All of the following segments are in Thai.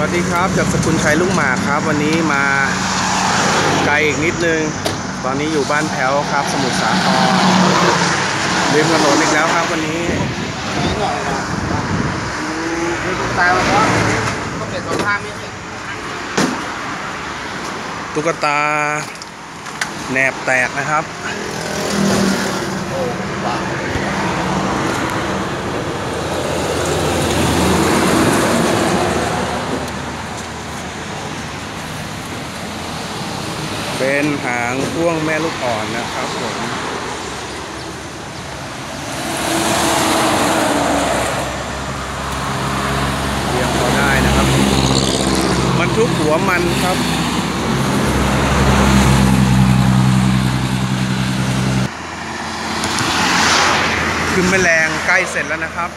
วัสดีครับจากสกุลชัยลูกหมาครับ วันนี้มาไกลอีกนิดนึง ตอนนี้อยู่บ้านแพ้วครับ สมุทรสาครริมถนนอีกแล้วครับวันนี้ดูตุ๊กตามันก็ก็เปลี่ยนสภาพไม่ตุ๊กตาแหนบแตกนะครับ โอ้ว้าว เป็นหางพ่วงแม่ลูกอ่อนนะครับผมเรียงพอได้นะครับบรรทุกหัวมันครับขึ้นแมลงใกล้เสร็จแล้วนะครับ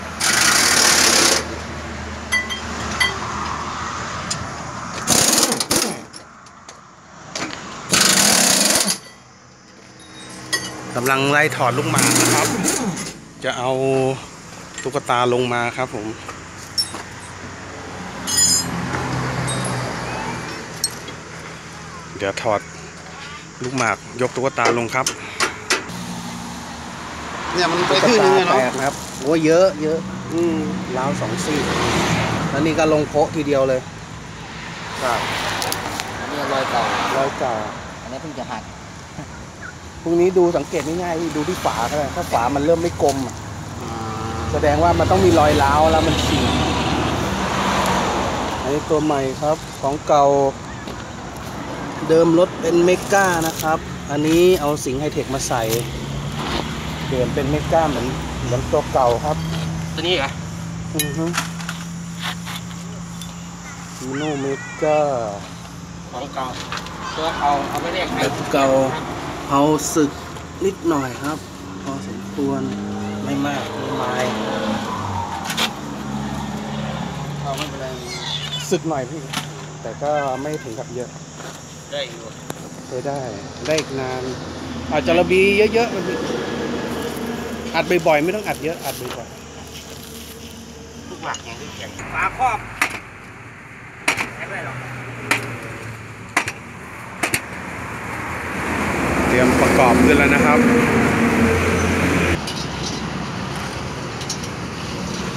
กำลังไล่ถอดลูกหมากนะครับ จะเอาตุ๊กตาลงมาครับผมเดี๋ยวถอดลูกหมากยกตุ๊กตาลงครับ เนี่ยมันไปตุ๊กขึ้นตายังไงแตเนาะกนะครับโอ้เยอะเยอะ อืมล้าวสองซี่แล้วนี่ก็ลงโพะทีเดียวเลยครับอันนี้รอยเก่าร้อยเก่าอันนี้เพิ่งจะหัก พรุ่งนี้ดูสังเกตง่ายๆดูที่ฝาก็ได้ถ้าฝามันเริ่มไม่กลมอะแสดงว่ามันต้องมีรอยร้าวแล้วมันฉีกอันนี้ตัวใหม่ครับของเก่า เดิมรถเป็นเมกานะครับ อันนี้เอาสิงห์ไฮเทคมาใส่เปลี่ยนเป็นเมกาเหมือนเหมือนตัวเก่าครับตัวนี้เหรออือฮึฮีโนเมกาของเก่าตัวเก่าเอาไปเรียกใครแบบเก่า เอาศึกนิดหน่อยครับ พอสมควรไม่มากไม่มายเอาไม่เป็นไรศึกหน่อยพี่ แต่ก็ไม่ถึงกับเยอะ ได้อยู่เคยได้ ได้อีกนาน อาจจะระบีเยอะๆมันอัดบ่อยๆไม่ต้องอัดเยอะ อัดบ่อยทุกหลักอย่างที่แข็งฝาครอบไม่ได้หรอก ๆเต รียมประกอบขึ้นแล้วนะครับ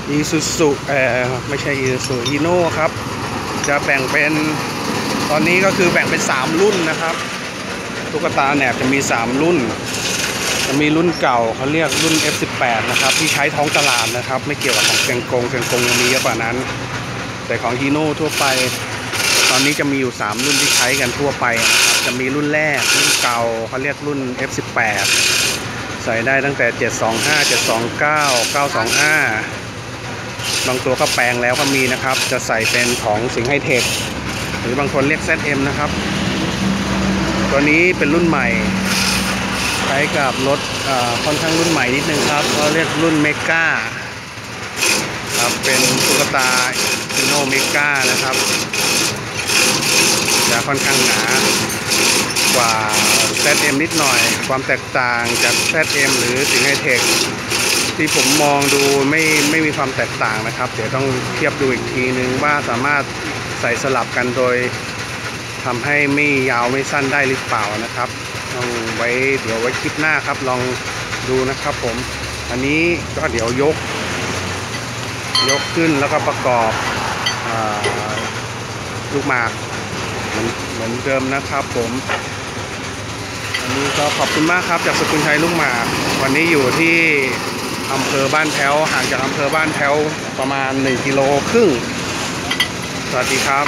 อีซูซุเอ่อไม่ใช่อีซูซุฮีโน่ครับ จะแบ่งเป็นตอนนี้ก็คือแบ่งเป็น 3 รุ่นนะครับ ตุ๊กตาแหนบจะมี 3 รุ่น จะมีรุ่นเก่าเขาเรียกรุ่น F18 นะครับ ที่ใช้ท้องตลาดนะครับ ไม่เกี่ยวกับของเกงกงเกงกงยังมีเยอะกว่านั้น แต่ของฮีโน่ทั่วไป ตอนนี้จะมีอยู่ 3 รุ่นที่ใช้กันทั่วไปนะ จะมีรุ่นแรก รุ่นเก่าเขาเรียกรุ่น F18 ใส่ได้ตั้งแต่ 725 729 925 บางตัวก็แปลงแล้วก็มีนะครับ จะใส่เป็นของสิงห์ไฮเทคหรือบางคนเรียก ZM นะครับ ตัวนี้เป็นรุ่นใหม่ ใช้กับรถค่อนข้างรุ่นใหม่นิดนึงครับเขาเรียกรุ่นเมกาครับเป็นตุ๊กตาอิโนเมกานะครับ จะค่อนข้างหนากว่า ZM นิดหน่อย ความแตกต่างจาก ZM หรือสิงห์ไฮเทคที่ผมมองดูไม่ไม่มีความแตกต่างนะครับ เดี๋ยวต้องเทียบดูอีกทีนึงว่าสามารถใส่สลับกันโดยทำให้ไม่ยาวไม่สั้นได้หรือเปล่านะครับต้องไว้เดี๋ยวไว้คลิปหน้าครับลองดูนะครับผม อันนี้ก็เดี๋ยวยก ยกขึ้นแล้วก็ประกอบอลูกหมาก เหมือนเดิมนะครับผมอันนี้ก็ขอบคุณมากครับ จากสกุลชัยลุงหมากวันนี้อยู่ที่อำเภอบ้านแพ้วห่างจากอำเภอบ้านแพ้วประมาณ 1 กิโลครึ่ง สวัสดีครับ